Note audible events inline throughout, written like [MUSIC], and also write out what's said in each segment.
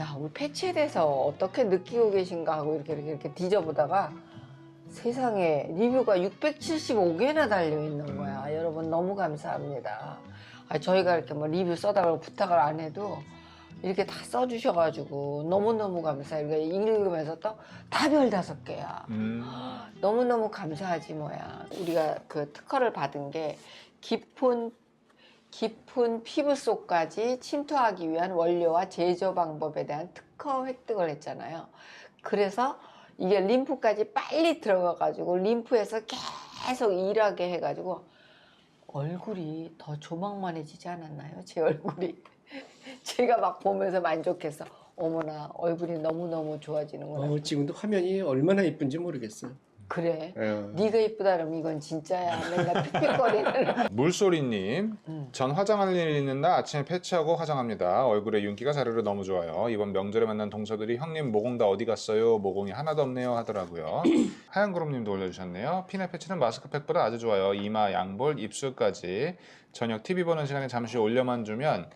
자, 우리 패치에 대해서 어떻게 느끼고 계신가 하고 이렇게 이렇게 이렇게 뒤져보다가 세상에 리뷰가 675개나 달려 있는 거야. 여러분 너무 감사합니다. 아, 저희가 이렇게 뭐 리뷰 써달라고 부탁을 안 해도 이렇게 다 써주셔가지고 너무너무 감사해요. 그러니까 읽으면서 또 다 별 다섯 개야. 음. [GASPS] 너무너무 감사하지 뭐야. 우리가 그 특허를 받은 게 깊은 깊은 피부 속까지 침투하기 위한 원료와 제조 방법에 대한 특허 획득을 했잖아요. 그래서 이게 림프까지 빨리 들어가 가지고 림프에서 계속 일하게 해 가지고 얼굴이 더 조망만해지지 않았나요? 제 얼굴이. [LAUGHS] 제가 막 보면서 만족해서 어머나 얼굴이 너무너무 좋아지는구나. 어, 지금도 화면이 얼마나 이쁜지 모르겠어요. 그래. 어. 네가 이쁘다 그러면 이건 진짜야. 맨날 픽픽거리는. [LAUGHS] 물소리님, 음. 전 화장할 일 있는 날 아침에 패치하고 화장합니다. 얼굴에 윤기가 자르르 너무 좋아요. 이번 명절에 만난 동서들이 형님 모공 다 어디 갔어요? 모공이 하나도 없네요 하더라고요. [CLEARS THROAT] 하얀 구름님도 올려주셨네요. 피네 패치는 마스크팩보다 아주 좋아요. 이마, 양볼, 입술까지 저녁 TV 보는 시간에 잠시 올려만 주면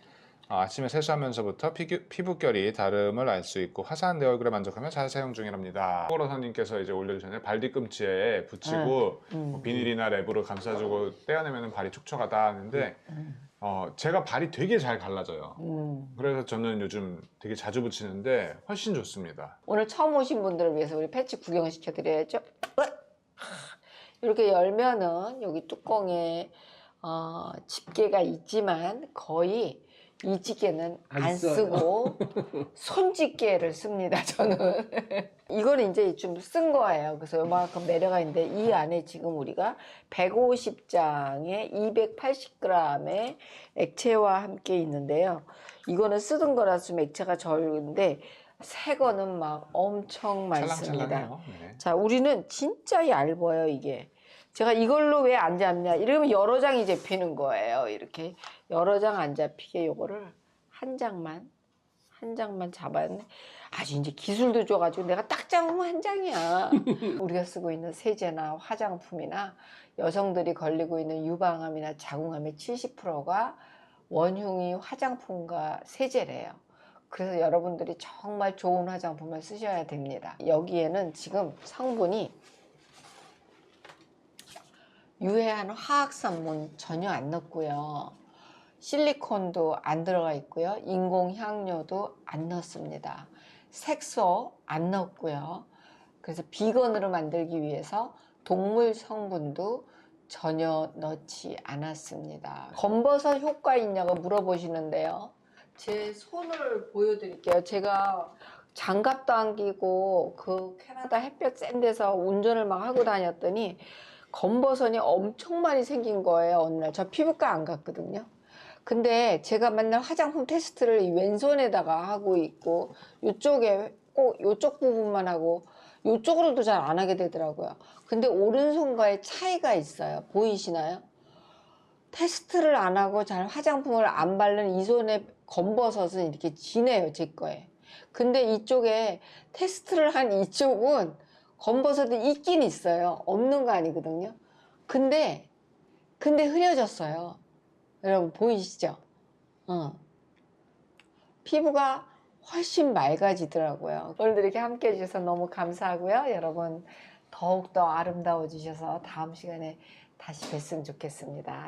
아, 아침에 세수하면서부터 피규, 피부결이 다름을 알 수 있고 화사한 내 얼굴에 만족하며 잘 사용 중이랍니다. 호로사님께서 이제 올려주셨는데 발 뒤꿈치에 붙이고 음. 뭐 비닐이나 랩으로 감싸주고 떼어내면 발이 촉촉하다 하는데 어, 제가 발이 되게 잘 갈라져요. 음. 그래서 저는 요즘 되게 자주 붙이는데 훨씬 좋습니다. 오늘 처음 오신 분들을 위해서 우리 패치 구경시켜 드려야죠. 이렇게 열면은 여기 뚜껑에 어, 집게가 있지만 거의 이 집게는 안 안. 쓰고 [LAUGHS] 손집게를 씁니다. 저는 [LAUGHS] 이거는 이제 좀 쓴 거예요. 그래서 요만큼 내려가 있는데 이 안에 지금 우리가 150장에 280g의 액체와 함께 있는데요. 이거는 쓰던 거라서 좀 액체가 적은데 새 거는 막 엄청 많습니다. 네. 자, 우리는 진짜 얇아요, 이게. 제가 이걸로 왜 안 잡냐? 이러면 여러 장이 잡히는 거예요. 이렇게 여러 장 안 잡히게 요거를 한 장만, 한 장만 잡았네. 아주 이제 기술도 좋아가지고 내가 딱 잡으면 한 장이야. [LAUGHS] 우리가 쓰고 있는 세제나 화장품이나 여성들이 걸리고 있는 유방암이나 자궁암의 70%가 원흉이 화장품과 세제래요. 그래서 여러분들이 정말 좋은 화장품을 쓰셔야 됩니다. 여기에는 지금 성분이 유해한 화학산분 전혀 안 넣고요. 실리콘도 안 들어가 있고요. 인공 향료도 안 넣습니다. 색소 안 넣고요. 그래서 비건으로 만들기 위해서 동물 성분도 전혀 넣지 않았습니다. 검버섯 효과 있냐고 물어보시는데요. 제 손을 보여드릴게요. 제가 장갑도 안 끼고 그 캐나다 햇볕 센 데서 운전을 막 하고 다녔더니 검버선이 엄청 많이 생긴 거예요. 어느 날. 저 피부과 안 갔거든요. 근데 제가 맨날 화장품 테스트를 이 왼손에다가 하고 있고 이쪽에 꼭 이쪽 부분만 하고 이쪽으로도 잘 안 하게 되더라고요. 근데 오른손과의 차이가 있어요. 보이시나요? 테스트를 안 하고 잘 화장품을 안 바른 이 손의 검버섯은 이렇게 진해요, 제 거에. 근데 이쪽에 테스트를 한 이쪽은 검버섯이 있긴 있어요. 없는 거 아니거든요. 근데, 근데 흐려졌어요. 여러분 보이시죠? 어. 피부가 훨씬 맑아지더라고요. 오늘도 이렇게 함께 해주셔서 너무 감사하고요. 여러분 더욱더 아름다워지셔서 다음 시간에 다시 뵀으면 좋겠습니다.